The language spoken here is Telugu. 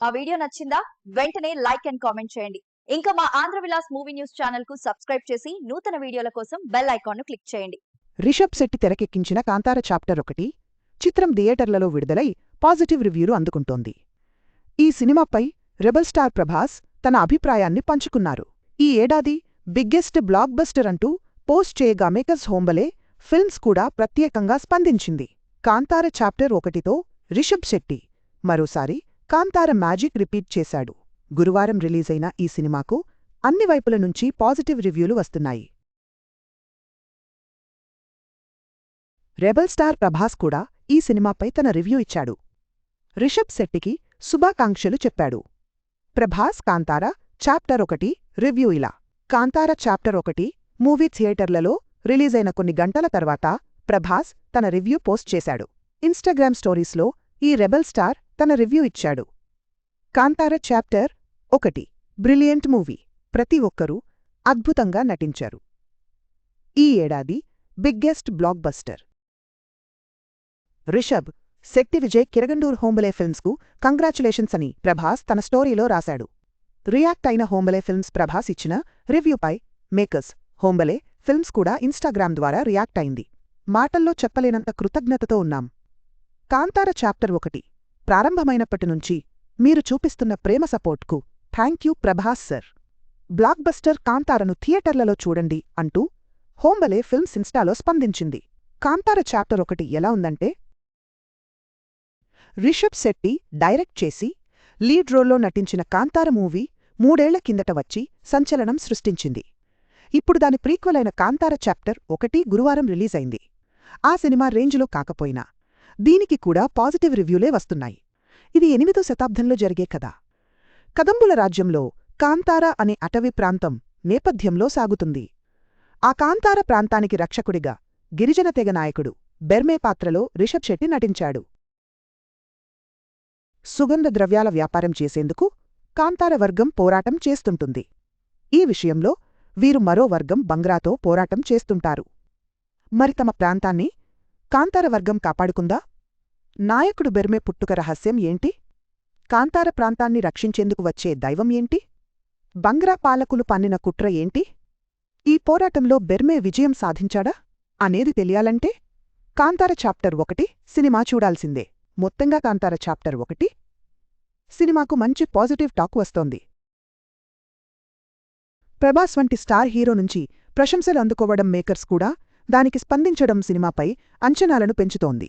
మా వీడియో నచ్చిందా? వెంటనే లైక్ అండ్ కామెంట్ చేయండి. ఇంకా మా ఆంధ్ర విలాస్ మూవీ న్యూస్ ఛానల్కు సబ్స్క్రైబ్ చేసి నూతన వీడియోల కోసం బెల్ ఐకాన్ను క్లిక్ చేయండి. రిషబ్ శెట్టి తెరకెక్కించిన కాంతార చాప్టర్ ఒకటి చిత్రం థియేటర్లలో విడుదలై పాజిటివ్ రివ్యూలు అందుకుంటోంది. ఈ సినిమాపై రెబల్ స్టార్ ప్రభాస్ తన అభిప్రాయాన్ని పంచుకున్నారు. ఈ ఏడాది బిగ్గెస్ట్ బ్లాక్ బస్టర్ అంటూ పోస్ట్ చేయగా మేకర్స్ హోంబలే ఫిల్మ్స్ కూడా ప్రత్యేకంగా స్పందించింది. కాంతార చాప్టర్ ఒకటితో రిషబ్ శెట్టి మరోసారి కాంతార మ్యాజిక్ రిపీట్ చేశాడు. గురువారం రిలీజైన ఈ సినిమాకు అన్ని వైపుల నుంచి పాజిటివ్ రివ్యూలు వస్తున్నాయి. రెబల్ స్టార్ ప్రభాస్ కూడా ఈ సినిమాపై తన రివ్యూ ఇచ్చాడు. రిషబ్ శెట్టికి శుభాకాంక్షలు చెప్పాడు. ప్రభాస్ కాంతార చాప్టర్ ఒకటి రివ్యూ ఇలా. కాంతార చాప్టర్ ఒకటి మూవీ థియేటర్లలో రిలీజైన కొన్ని గంటల తర్వాత ప్రభాస్ తన రివ్యూ పోస్ట్ చేశాడు. ఇన్స్టాగ్రామ్ స్టోరీస్లో ఈ రెబల్ స్టార్ తన రివ్యూ ఇచ్చాడు. కాంతార చాప్టర్ ఒకటి. Brilliant movie. ప్రతి ఒక్కరూ అద్భుతంగా నటించారు. ఈ ఏడాది బిగ్గెస్ట్ బ్లాక్ బస్టర్ రిషబ్ శక్తి విజయ్ కిరగండూర్ హోంబలే ఫిల్మ్స్కు కంగ్రాచులేషన్స్ అని ప్రభాస్ తన స్టోరీలో రాశాడు. రియాక్ట్ అయిన హోంబలే ఫిల్మ్స్ ప్రభాస్ ఇచ్చిన రివ్యూపై మేకర్స్ హోంబలే ఫిల్మ్స్ కూడా ఇన్స్టాగ్రామ్ ద్వారా రియాక్ట్ అయింది. మాటల్లో చెప్పలేనంత కృతజ్ఞతతో ఉన్నాం. కాంతార చాప్టర్ ఒకటి. ప్రారంభమైనప్పటినుంచి మీరు చూపిస్తున్న ప్రేమ సపోర్ట్కు thank you Prabhas sir. Blockbuster కాంతారను థియేటర్లలో చూడండి అంటూ హోంబలే ఫిల్మ్స్ ఇన్స్టాలో స్పందించింది. కాంతార చాప్టర్ ఒకటి ఎలా ఉందంటే రిషబ్ శెట్టి డైరెక్ట్ చేసి లీడ్ రోల్లో నటించిన కాంతార మూవీ మూడేళ్ళ కిందట వచ్చి సంచలనం సృష్టించింది. ఇప్పుడు దాని ప్రీక్వలైన కాంతార చాప్టర్ ఒకటి గురువారం రిలీజైంది ఆ సినిమా రేంజ్లో కాకపోయినా దీనికి కూడా పాజిటివ్ రివ్యూలే వస్తున్నాయి. ఇది ఎనిమిదో శతాబ్దంలో జరిగే కథ. కదంబుల రాజ్యంలో కాంతార అనే అటవీ ప్రాంతం నేపథ్యంలో సాగుతుంది. ఆ కాంతార ప్రాంతానికి రక్షకుడిగా గిరిజన తెగ నాయకుడు బెర్మే పాత్రలో రిషబ్ శెట్టి నటించాడు. సుగంధ ద్రవ్యాల వ్యాపారం చేసేందుకు కాంతార వర్గం పోరాటం చేస్తుంటుంది. ఈ విషయంలో వీరు మరో వర్గం బంగ్రాతో పోరాటం చేస్తుంటారు. మరి తమ ప్రాంతాన్ని కాంతార వర్గం కాపాడుకుందా? నాయకుడు బెర్మే పుట్టుక రహస్యం ఏంటి? కాంతార ప్రాంతాన్ని రక్షించేందుకు వచ్చే దైవం ఏంటి? బంగ్రా పాలకులు పన్నిన కుట్ర ఏంటి? ఈ పోరాటంలో బెర్మే విజయం సాధించాడా? అనేది తెలియాలంటే కాంతార చాప్టర్ ఒకటి సినిమా చూడాల్సిందే. మొత్తంగా కాంతార చాప్టర్ ఒకటి. సినిమాకు మంచి పాజిటివ్ టాక్ వస్తోంది. ప్రభాస్ వంటి స్టార్ హీరో నుంచి ప్రశంసలు అందుకోవడం మేకర్స్ కూడా దానికి స్పందించడం సినిమాపై అంచనాలను పెంచుతోంది.